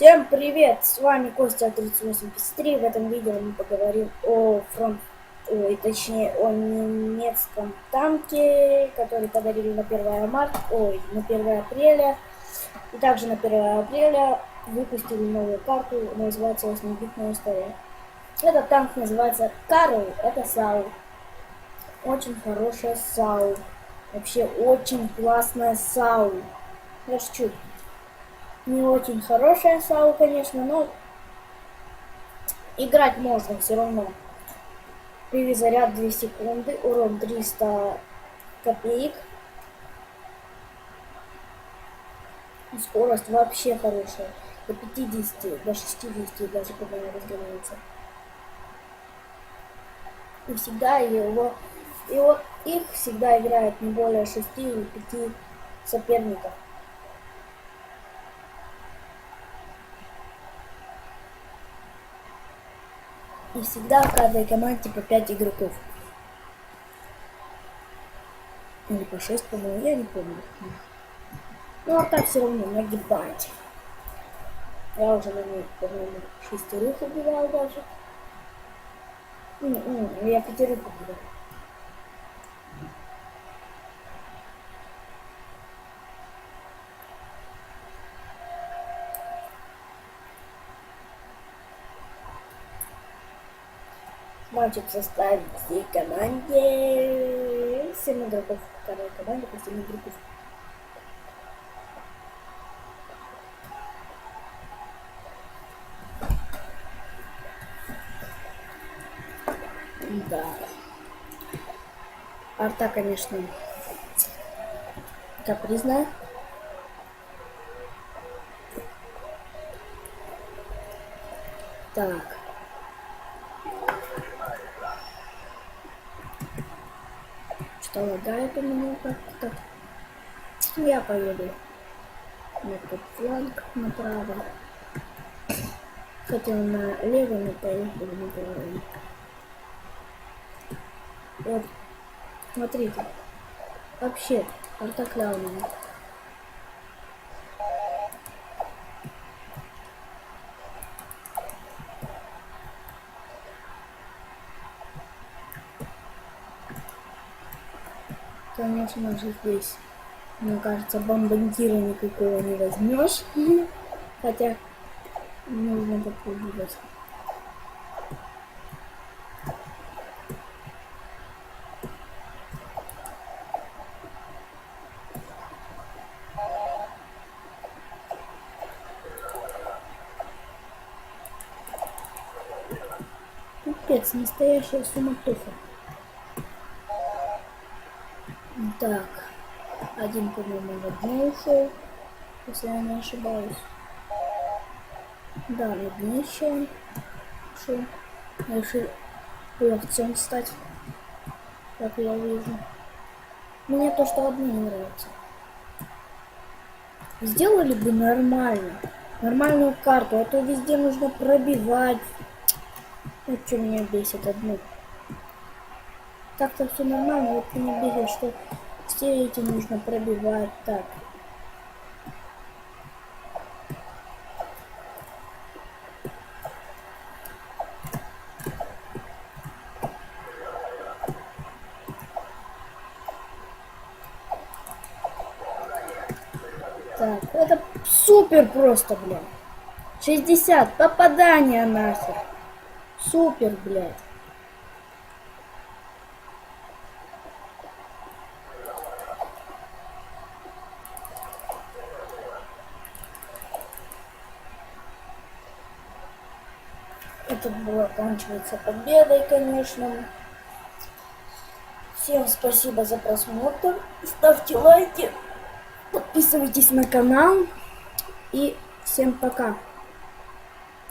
Всем привет! С вами Костя 3853. В этом видео мы поговорим о фронт, ой, точнее о немецком танке, который подарили на 1 марта, ой, на 1 апреля. И также на 1 апреля выпустили новую карту, называется «Восьмибитная история». Этот танк называется Карл, это САУ. Очень хорошая САУ. Вообще очень классная САУ. Я шучу. Не очень хорошая САУ, конечно, но играть можно все равно. Перезаряд 2 секунды, урон 300 копеек. Скорость вообще хорошая. До 50, до 60 даже когда она разгоняется. И всегда его, его, их всегда играет не более 6 или 5 соперников. И всегда в каждой команде по 5 игроков. Или по 6, по-моему, я не помню. Ну а так все равно нагибать. Я уже на ней, по-моему, шестерых убивал даже. М-м, я пятерых убивал. Мальчик составит всей команде 7 игроков. Вторая команда по 7 игроков. Да. Арта, конечно, капризная. Так. Что лагает у меня как-то. Я поеду на тот фланг направо. Хотел на левый, но поехал на правый. Вот, смотрите. Вообще, ортоклявная. Конечно же здесь, мне кажется, бомбардира никакого не возьмешь. Хотя нужно попробовать. Капец, настоящая суматоха. Так, один, по-моему, в одно ушел, если я не ошибаюсь. Да, на днище ушел. Решил ловцом стать, как я вижу. Мне то, что одно не нравится. Сделали бы нормально, нормальную карту, а то везде нужно пробивать. Вот что меня бесит одно. Так-то все нормально, вот меня бесит, что все эти нужно пробивать так. Так, это супер просто, блядь. 60, попадание нахер. Супер, блядь. Это было оканчивается победой, конечно. Всем спасибо за просмотр. Ставьте лайки, подписывайтесь на канал. И всем пока.